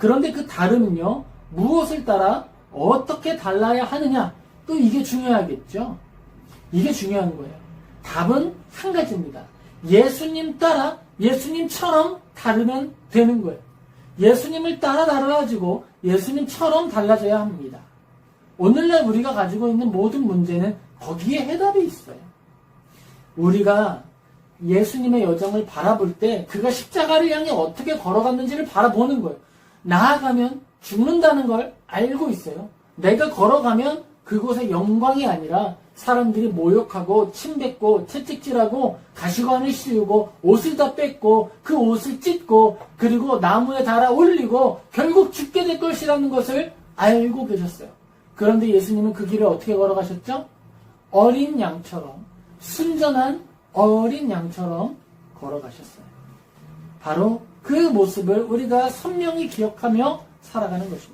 그런데 그 다름은요, 무엇을 따라 어떻게 달라야 하느냐, 또 이게 중요하겠죠. 이게 중요한 거예요. 답은 한 가지입니다. 예수님 따라 예수님처럼 다르면 되는 거예요. 예수님을 따라 달라가지고 예수님처럼 달라져야 합니다. 오늘날 우리가 가지고 있는 모든 문제는 거기에 해답이 있어요. 우리가 예수님의 여정을 바라볼 때 그가 십자가를 향해 어떻게 걸어갔는지를 바라보는 거예요. 나아가면 죽는다는 걸 알고 있어요. 내가 걸어가면 그곳에 영광이 아니라 사람들이 모욕하고 침뱉고 채찍질하고 가시관을 씌우고 옷을 다 뺏고 그 옷을 찢고 그리고 나무에 달아 올리고 결국 죽게 될 것이라는 것을 알고 계셨어요. 그런데 예수님은 그 길을 어떻게 걸어가셨죠? 어린 양처럼 순전한 어린 양처럼 걸어가셨어요. 바로 그 모습을 우리가 선명히 기억하며 살아가는 것입니다.